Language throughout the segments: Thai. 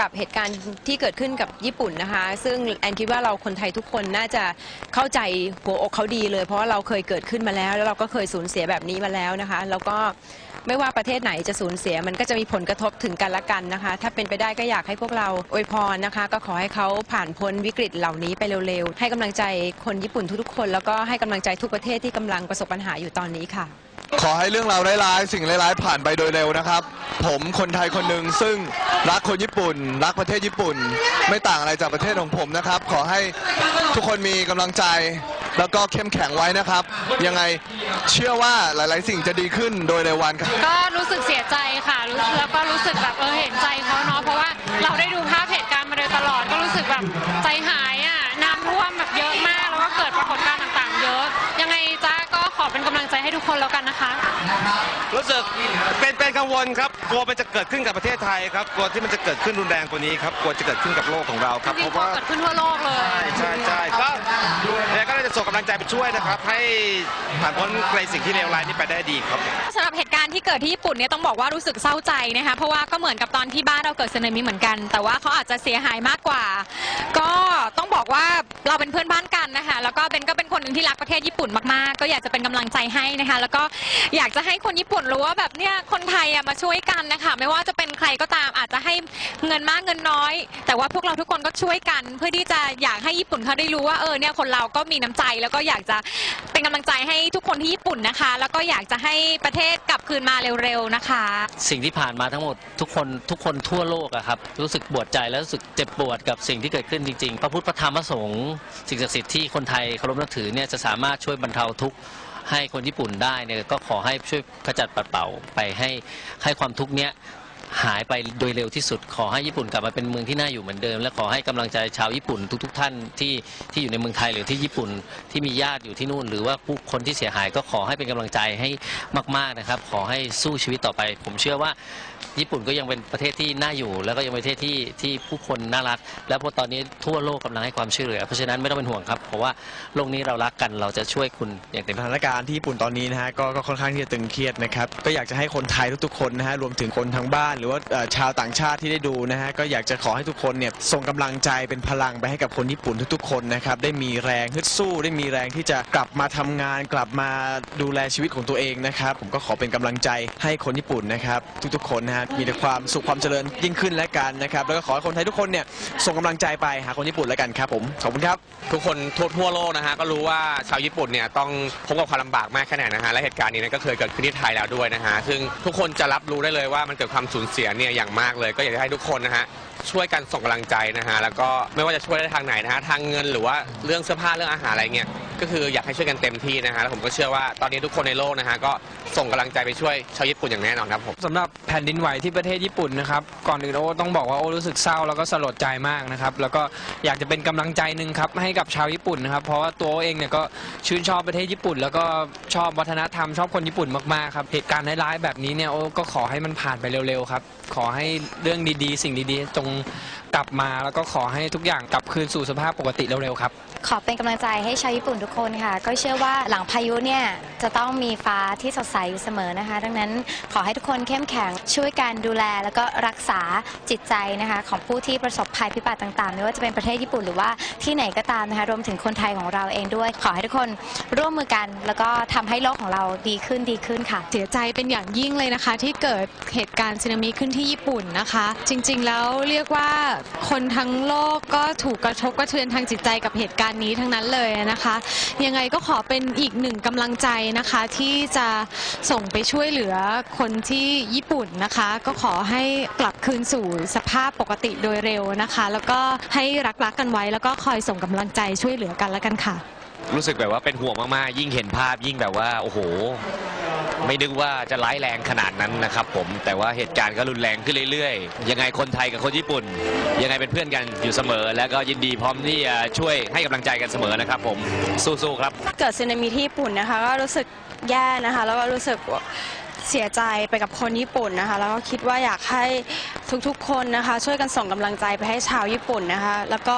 กับเหตุการณ์ที่เกิดขึ้นกับญี่ปุ่นนะคะ ซึ่งแอนคิดว่าเราคนไทยทุกคนน่าจะเข้าใจหัวอกเขาดีเลย เพราะว่าเราเคยเกิดขึ้นมาแล้ว แล้วเราก็เคยสูญเสียแบบนี้มาแล้วนะคะ แล้วก็ไม่ว่าประเทศไหนจะสูญเสียมันก็จะมีผลกระทบถึงกันและกันนะคะ ถ้าเป็นไปได้ก็อยากให้พวกเราอวยพรนะคะ ก็ขอให้เขาผ่านพ้นวิกฤตเหล่านี้ไปเร็วๆ ให้กำลังใจคนญี่ปุ่นทุกๆคน แล้วก็ให้กำลังใจทุกประเทศที่กำลังประสบปัญหาอยู่ตอนนี้ค่ะ ขอให้เรื่องราวร้ายๆ สิ่งร้ายๆผ่านไปโดยเร็วนะครับ ผมคนไทยคนหนึ่งซึ่งรักคนญี่ปุ่น รักประเทศญี่ปุ่น ไม่ต่างอะไรจากประเทศของผมนะครับ ขอให้ทุกคนมีกำลังใจ แล้วก็เข้มแข็งไว้นะครับ ยังไงเชื่อว่าหลายๆ สิ่งจะดีขึ้นโดยเร็ววันครับ ก็รู้สึกเสียใจค่ะรู้แล้วก็รู้สึกแบบเออเห็นใจเขาเนาะเพราะว่าเราได้ดูภาพ เป็นกำลังใจให้ทุกคนแล้วกันนะคะ รู้สึกเป็นเป็นกังวลครับกลัวมันจะเกิดขึ้นกับประเทศไทยครับกลัวที่มันจะเกิดขึ้นรุนแรงกว่านี้ครับกลัวจะเกิดขึ้นกับโลกของเราครับจเพริงราะๆว่าเกิดขึ้นทั่วโลกเลย ใช่ใช่ก็ เนี่ยก็เลยจะส่งกำลังใจไปช่วยนะครับ ให้ผ่านพ้นในสิ่งที่เลวร้ายนี้ไปได้ดีครับ สำหรับเหตุการณ์ที่เกิดที่ญี่ปุ่นเนี่ยต้องบอกว่ารู้สึกเศร้าใจนะคะเพราะว่าก็เหมือนกับตอนที่บ้านเราเกิดสึนามิเหมือนกัน แต่ว่าเขาอาจจะเสียหายมากกว่า ก็ต้องบอกว่าเราเป็นเพื่อนบ้านกันนะคะแล้วก็เบนก็เป็นคนหนึ่งที่รักประเทศญี่ปุ่นมากๆ ก็อยากจะเป็นกำลังใจให้นะคะ แล้วก็อยากจะให้คนญี่ปุ่นรู้ว่าแบบเนี่ยคนไทยอะมาช่วยกันนะคะไม่ว่าจะเป็นใครก็ตามอาจจะให้เงินมากเงินน้อย แต่ว่าพวกเราทุกคนก็ช่วยกัน เพื่อที่จะอยากให้ญี่ปุ่นเขาได้รู้ว่าเออเนี่ยคนเราก็มีน้ำใจแล้วก็อยากจะเป็นกำลังใจให้ทุกคนที่ญี่ปุ่นนะคะ แล้วก็อยากจะให้ประเทศกลับคืนมาเร็วๆนะคะ สิ่งที่ผ่านมาทั้งหมดทุกคนทุกคนทั่วโลกอะครับรู้สึกปวดใจและรู้สึกเจ็บปวดกับสิ่งที่เกิดขึ้นจริงๆ พระพุทธพระธรรมพระสงฆ์สิ่งศักดิ์สิทธิ์ที่คนไทยเคารพนับถือเนี่ยจะสามารถช่วยบรรเทาทุกข์ให้คนญี่ปุ่นได้เนี่ยก็ขอให้ช่วยขจัดปัดเป่าไปให้ให้ความทุกข์เนี้ย หายไปโดยเร็วที่สุด ขอให้ญี่ปุ่นกลับมาเป็นเมืองที่น่าอยู่เหมือนเดิม และขอให้กำลังใจชาวญี่ปุ่นทุก ๆ ท่านที่ที่อยู่ในเมืองไทยหรือที่ญี่ปุ่นที่มีญาติอยู่ที่นู่น หรือว่าผู้คนที่เสียหายก็ขอให้เป็นกำลังใจให้มาก ๆนะครับ ขอให้สู้ชีวิตต่อไป ผมเชื่อว่าญี่ปุ่นก็ยังเป็นประเทศที่น่าอยู่ แล้วก็ยังเป็นประเทศที่ที่ผู้คนน่ารัก แล้วพอตอนนี้ทั่วโลกกำลังให้ความช่วยเหลือเพราะฉะนั้นไม่ต้องเป็นห่วงครับเพราะว่าโลกนี้เรารักกันเราจะช่วยคุณอย่างเต็มสถานการณ์ที่ญี่ปุ่นตอนนี้นะฮะก็ค่อนข้างที่จะตึงเครียดนะครับก็อยากจะให้คนไทยทุกๆคนนะฮะรวมถึงคนทางบ้านหรือว่าชาวต่างชาติที่ได้ดูนะฮะก็อยากจะขอให้ทุกคนเนี่ยส่งกำลังใจเป็นพลังไปให้กับคนญี่ปุ่นทุกๆคนนะครับได้มีแรงฮึดสู้ได้มีแรงที่จะกลับมาทำงาน กลับมาดูแลชีวิตของตัวเองนะครับผมก็ขอเป็นกำลังใจให้คนญี่ปุ่นนะครับทุกๆคนนะฮะมีแต่ความสุขความเจริญยิ่งขึ้นและกันนะครับแล้วก็ขอให้คนไทยทุกคนเนี่ยส่งกำลังใจไปหาคนญี่ปุ่นแล้วกันครับผมขอบคุณครับทุกคนทั่วทั่วโลกนะฮะก็รู้ว่าชาวญี่ปุ่นเนี่ยต้องพบกับความลำบากมากแค่ไหนนะฮะและเหตุการณ์นี้ก็เคยเกิดขึ้นที่ไทยแล้วด้วยนะฮะซึ่งทุกคนจะรับรู้ได้เลยว่ามันเกิดความสูญเสียเนี่ยอย่างมากเลยก็อยากจะให้ทุกคนนะฮะช่วยกันส่งกำลังใจนะฮะแล้วก็ไม่ว่าจะช่วยได้ทางไหนนะฮะทางเงินหรือว่าเรื่องเสื้อผ้าเรื่องอาหารอะไรเงี้ย ก็คืออยากให้ช่วยกันเต็มที่นะฮะแล้วผมก็เชื่อว่าตอนนี้ทุกคนในโลกนะฮะก็ส่งกำลังใจไปช่วยชาวญี่ปุ่นอย่างแน่นอนครับผม สำหรับแผ่นดินไหวที่ประเทศญี่ปุ่นนะครับ ก่อนอื่นโอ้ต้องบอกว่าโอ้รู้สึกเศร้าแล้วก็สลดใจมากนะครับ แล้วก็อยากจะเป็นกำลังใจหนึ่งครับให้กับชาวญี่ปุ่นนะครับ เพราะว่าตัวโอ้เองเนี่ยก็ชื่นชอบประเทศญี่ปุ่น แล้วก็ชอบวัฒนธรรมชอบคนญี่ปุ่นมากๆครับเหตุการณ์ร้ายๆแบบนี้เนี่ยโอ้ก็ขอให้มันผ่านไปเร็วๆครับ ขอให้เรื่องดีๆ สิ่งดีๆ จงกลับมาแล้วก็ขอให้ทุกอย่างกลับคืนสู่สภาพปกติเร็วๆครับ ขอเป็นกำลังใจให้ชาวญี่ปุ่นทุกคนค่ะ ก็เชื่อว่าหลังพายุเนี่ยจะต้องมีฟ้าที่สดใสอยู่เสมอนะคะ ดังนั้นขอให้ทุกคนเข้มแข็งช่วยกันดูแลแล้วก็รักษาจิตใจนะคะ ของผู้ที่ประสบภัยพิบัติต่างๆ ไม่ว่าจะเป็นประเทศญี่ปุ่นหรือว่าที่ไหนก็ตามนะคะรวมถึงคนไทยของเราเองด้วย ขอให้ทุกคนร่วมมือกัน แล้วก็ทำให้โลกของเราดีขึ้นดีขึ้นค่ะ เสียใจเป็นอย่างยิ่งเลยนะคะ ที่เกิดเหตุการณ์สึนามิขึ้นที่ญี่ปุ่นนะคะ จริง ๆ แล้วเรียกว่าคนทั้งโลกก็ถูกกระทบกระเทือนทางจิตใจกับเหตุการณ์นี้ทั้งนั้นเลยนะคะยังไงก็ขอเป็นอีกหนึ่งกำลังใจนะคะที่จะส่งไปช่วยเหลือคนที่ญี่ปุ่นนะคะ ก็ขอให้กลับคืนสู่สภาพปกติโดยเร็วนะคะ แล้วก็ให้รักๆกันไว้แล้วก็คอยส่งกำลังใจช่วยเหลือกันแล้วกันค่ะ รู้สึกแบบว่าเป็นห่วงมากๆ ยิ่งเห็นภาพยิ่งแบบว่า โอ้โห ไม่นึกว่าจะร้ายแรงขนาดนั้นนะครับผม แต่ว่าเหตุการณ์ก็รุนแรงขึ้นเรื่อยๆ ยังไงคนไทยกับคนญี่ปุ่น ยังไงเป็นเพื่อนกันอยู่เสมอ แล้วก็ยินดีพร้อมที่จะช่วยให้กำลังใจกันเสมอนะครับผม สู้ๆครับ เกิดสึนามิที่ญี่ปุ่นนะคะ ก็รู้สึกแย่นะคะ แล้วก็รู้สึก เสียใจไปกับคนญี่ปุ่นนะคะ แล้วก็คิดว่าอยากให้ทุกๆคนนะคะ ช่วยกันส่งกำลังใจไปให้ชาวญี่ปุ่นนะคะ แล้วก็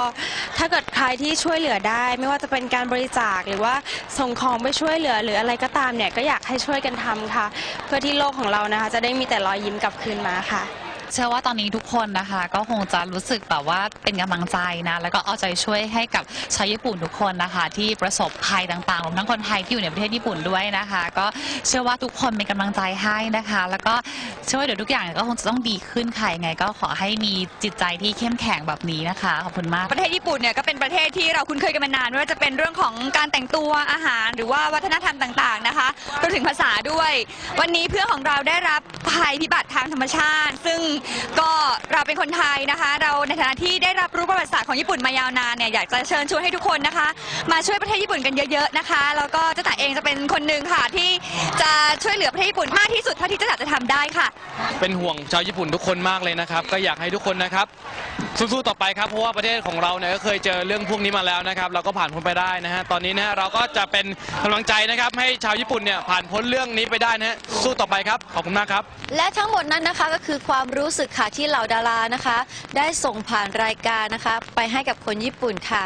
ถ้าเกิดใครที่ช่วยเหลือได้ ไม่ว่าจะเป็นการบริจาคหรือว่าส่งของไปช่วยเหลือหรืออะไรก็ตามเนี่ยก็อยากให้ช่วยกันทำค่ะ เพื่อที่โลกของเรานะคะ จะได้มีแต่รอยยิ้มกลับคืนมาค่ะ เชื่อว่าตอนนี้ทุกคนนะคะ ก็คงจะรู้สึกแบบว่าเป็นกำลังใจนะ แล้วก็เอาใจช่วยให้กับชาวญี่ปุ่นทุกคนนะคะ ที่ประสบภัยต่างๆรวมทั้งคนไทยที่อยู่ในประเทศญี่ปุ่นด้วยนะคะ ก็เชื่อว่าทุกคนเป็นกำลังใจให้นะคะ แล้วก็เชื่อว่าเดี๋ยวทุกอย่างก็คงจะต้องดีขึ้นค่ะยังไง ก็ขอให้มีจิตใจที่เข้มแข็งแบบนี้นะคะขอบคุณมาก ประเทศญี่ปุ่นเนี่ยก็เป็นประเทศที่เราคุ้นเคยกันมานานไม่ว่าจะเป็นเรื่องของการแต่งตัวอาหาร หรือว่าวัฒนธรรมต่างๆนะคะรวมถึงภาษาด้วย วันนี้เพื่อนของเราได้รับภัยพิบัติทางธรรมชาติ ซึ่งก็เราเป็นคนไทยนะคะ เราในฐานะที่ ได้รับรู้ประวัติศาสตร์ของญี่ปุ่นมายาวนานเนี่ยอยากจะเชิญชวนให้ทุกคนนะคะ มาช่วยประเทศญี่ปุ่นกันเยอะๆนะคะ แล้วก็เจ้าจ๋าเองจะเป็นคนหนึ่งค่ะที่จะช่วยเหลือประเทศญี่ปุ่นมากที่สุดเท่าที่เจ้าจ๋าจะทำได้ค่ะ เป็นห่วงชาวญี่ปุ่นทุกคนมากเลยนะครับ ก็อยากให้ทุกคนนะครับสู้ๆต่อไปครับเพราะว่าประเทศของเราเนี่ยก็เคยเจอเรื่องพวกนี้มาแล้วนะครับ เราก็ผ่านพ้นไปได้นะฮะตอนนี้นะฮะเราก็จะเป็นกำลังใจนะครับให้ชาวญี่ปุ่นเนี่ยผ่านพ้นเรื่องนี้ไปได้นะฮะสู้ต่อไปครับขอบคุณมากครับ และทั้งหมดนั้นนะคะก็คือความรู้สึกค่ะที่เหล่าดารานะคะ ได้ส่งผ่านรายการนะคะ ไปให้กับคนญี่ปุ่นค่ะ